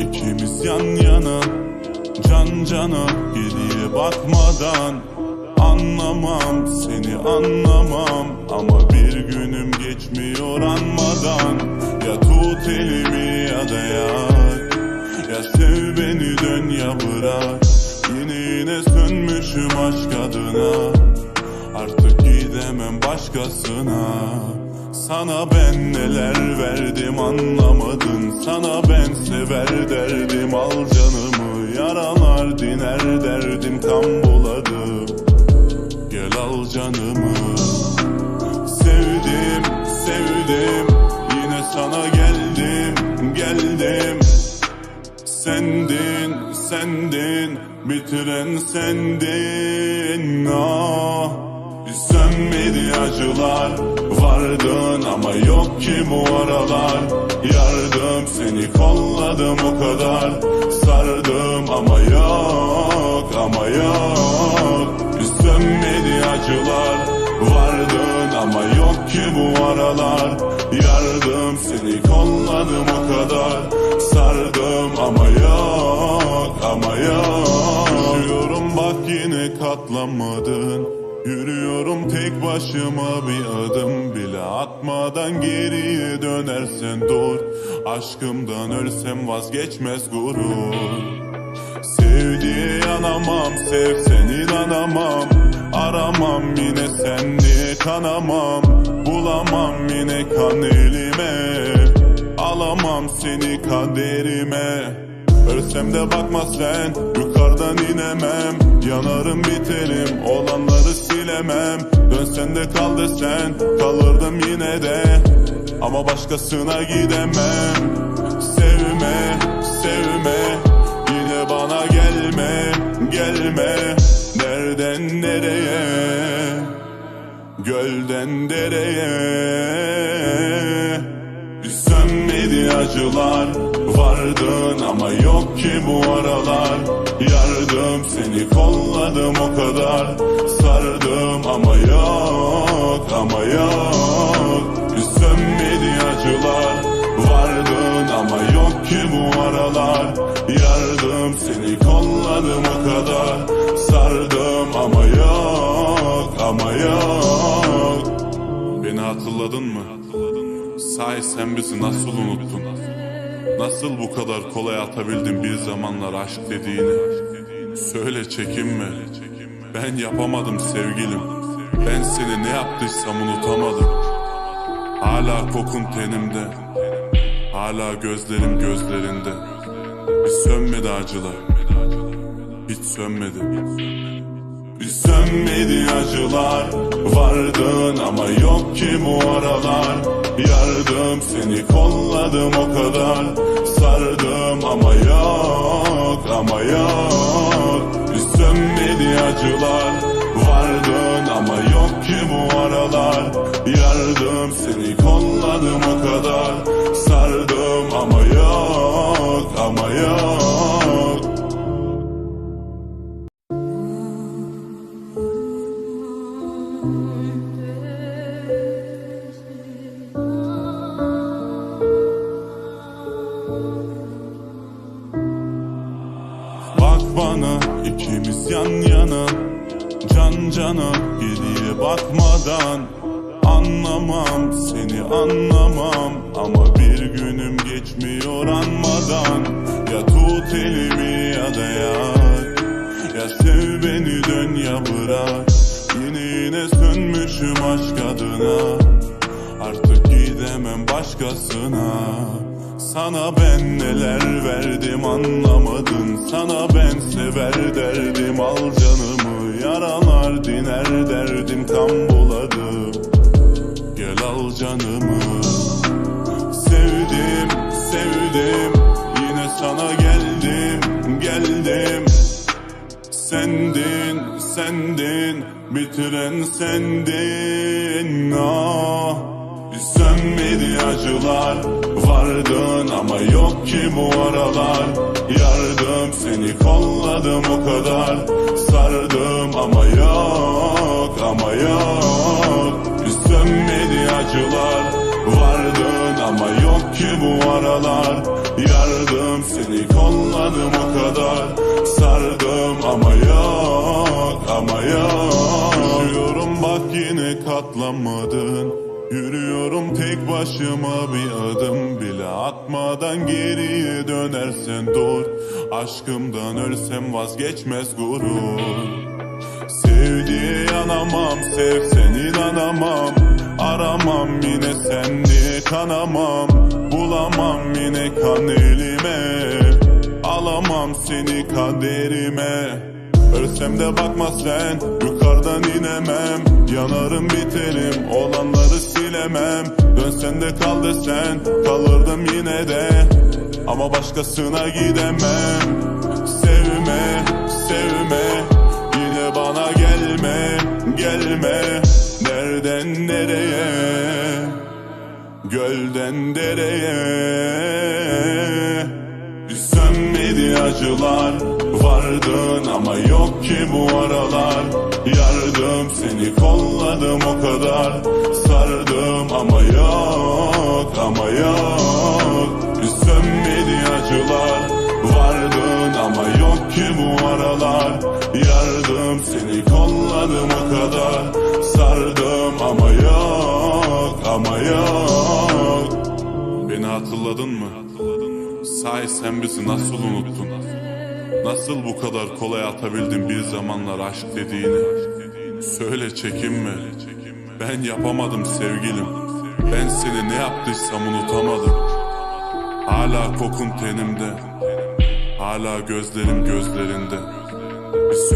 İkimiz yan yana Can cana geriye bakmadan Anlamam seni anlamam. Ama bir günüm geçmiyor anmadan Ya tut elimi ya da yak Ya sev beni dön ya bırak. Yine yine sönmüşüm aşk adına. Artık gidemem başkasına Sana ben neler verdim anlamadın. Sana ben sever derdim. Al canımı Yaralar diner derdim. Kan buladı Gel al canımı. Sevdim, sevdim. Yine sana geldim, geldim. Sendin, sendin. Bitiren sendin. Ah Sönmedi acılar. Vardın yok ki bu aralar Yardım seni kolladım o kadar. Sardım ama yok ama yok. Sönmedi acılar Vardın ama yok ki bu aralar. Yardım seni kolladım o kadar. Sardım ama yok ama yok. Üşüyorum bak yine katlanmadın Yürüyorum tek başıma bir adım bile. Atmadan geriye dönersen dur. Aşkımdan ölsem vazgeçmez gurur. Sevdiğe yanamam, sevsen inanamam. Aramam yine sen diye kanamam. Bulamam yine kan elime. Alamam seni kaderime Ölsem de bakma sen Yukarıdan inemem. Yanarım biterim Olanları silemem. Dönsen de kal desen Kalırdım yine de. Ama başkasına gidemem. Sevme, sevme Yine bana gelme, gelme. Nereden nereye? Gölden dereye. Sönmedi acılar Vardın ama yok ki bu aralar. Yardım seni kolladım o kadar. Sardım ama yok ama yok. Sönmedi acılar. Vardın ama yok ki bu aralar. Yardım seni kolladım o kadar. Sardım ama yok ama yok. Beni hatırladın mı? Sahi sen bizi nasıl unuttun? Nasıl bu kadar kolay atabildin bir zamanlar aşk dediğini? Söyle çekinme. Ben yapamadım sevgilim. Ben seni ne yaptıysam unutamadım. Hala kokun tenimde. Hala gözlerim gözlerinde. Hiç sönmedi acılar. Hiç sönmedi. Hiç sönmedi acılar Vardın ama yok ki bu aralar. Yardım seni kolladım o kadar Sardım ama yok ama yok. Sönmedi acılar Vardın ama yok ki bu aralar. Yardım seni kolladım o kadar Sardım ama yok ama yok bana ikimiz yan yana Can cana geriye bakmadan. Anlamam seni anlamam Ama bir günüm geçmiyor anmadan. Ya tut elimi ya da yak Ya sev beni dön ya bırak. Yine yine sönmüşüm aşk adına Artık gidemem başkasına Sana ben neler verdim anlamadın. Sana ben sever derdim. Al canımı Yaralar diner derdim. Kan buladı Gel al canımı. Sevdim, sevdim. Yine sana geldim, geldim. Sendin, sendin. Bitiren sendin. Ah Sönmedi acılar. Vardın ama yok ki bu aralar. Yardım seni kolladım o kadar. Sardım ama yok ama yok. Sönmedi acılar. Vardın ama yok ki bu aralar. Yardım seni kolladım o kadar. Sardım ama yok ama yok. Düşüyorum bak yine katlanmadın Yürüyorum tek başıma bir adım bile. Atmadan geriye dönersen dur. Aşkımdan ölsem vazgeçmez gurur. Sevdiğe yanamam sevsen inanamam. Aramam yine sen diye kanamam. Bulamam yine kan elime. Alamam seni kaderime. Ölsem de bakma sen Yukarıdan inemem. Yanarım biterim Olanları silemem Dönsen de kal desen Kalırdım yine de. Ama başkasına gidemem. Sevme, sevme Yine bana gelme, gelme. Nereden nereye? Gölden dereye. Sönmedi acılar Vardın ama yok ki bu aralar. Yardım seni kolladım o kadar yok Beni hatırladın mı? Sahi sen bizi nasıl unuttun? Nasıl bu kadar kolay atabildin bir zamanlar aşk dediğini? Söyle çekinme. Ben yapamadım sevgilim. Ben seni ne yaptıysam unutamadım. Hala kokun tenimde. Hala gözlerim gözlerinde.